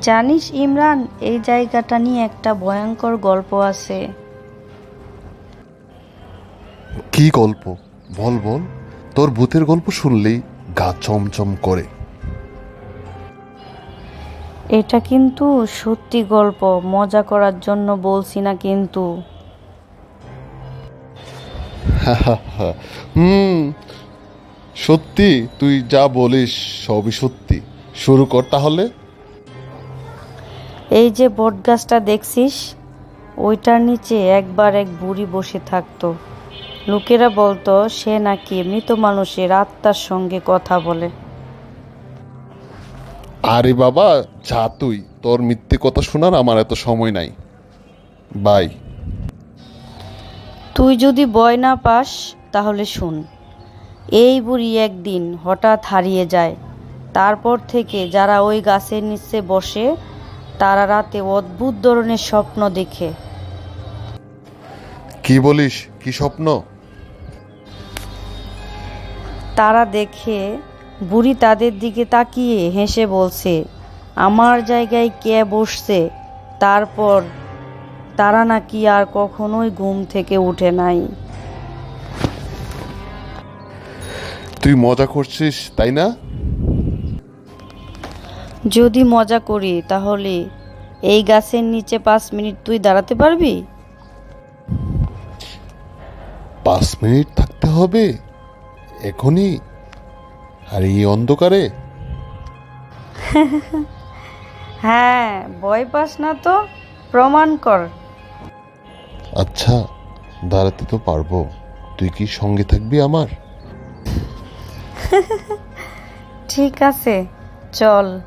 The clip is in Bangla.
জানিস ইমরান এই জায়গাটা নিয়ে একটা ভয়ঙ্কর গল্প আছে। কি গল্প? বল বল। তোর ভূতের গল্প শুনলেই গা চমচম করে। এটা কিন্তু সত্যি গল্প মজা করার জন্য বলছি না কিন্তু। হুম সত্যি তুই যা বলিস সবই সত্যি। শুরু কর তাহলে। এই যে বটগাছটা দেখছিস ওইটার নিচে একবার এক বুড়ি বসে থাকতো। লোকেরা বলতো সে নাকি মৃত মানুষের আত্মার সঙ্গে কথা বলে। আরে বাবা যা তুই। তোর মিথ্যে কথা শোনার আমার এত সময় নাই। বাই। তুই যদি বয় না পাস তাহলে শুন। এই বুড়ি একদিন হঠাৎ হারিয়ে যায়। তারপর থেকে যারা ওই গাছের নিচে বসে তারা রাতে অদ্ভুত ধরনের স্বপ্ন দেখে। কি বলিস? কি স্বপ্ন? তারা দেখে বুড়ি তাদের দিকে তাকিয়ে হেসে বলছে আমার জায়গায় কে বসছে? তারপর তারা নাকি আর কখনোই ঘুম থেকে উঠে নাই। তুই মজা করছিস তাই না? যদি মজা করি তাহলে এই গাছের নিচে পাঁচ মিনিট তুই দাঁড়াতে পারবি? পাঁচ মিনিট থাকতে হবে এখনই। আর এই অন্ধকারে? হ্যাঁ ভয় পাস না তো প্রমাণ কর। আচ্ছা দাঁড়াতে তো পারব। তুই কি সঙ্গে থাকবি আমার? ঠিক আছে চল।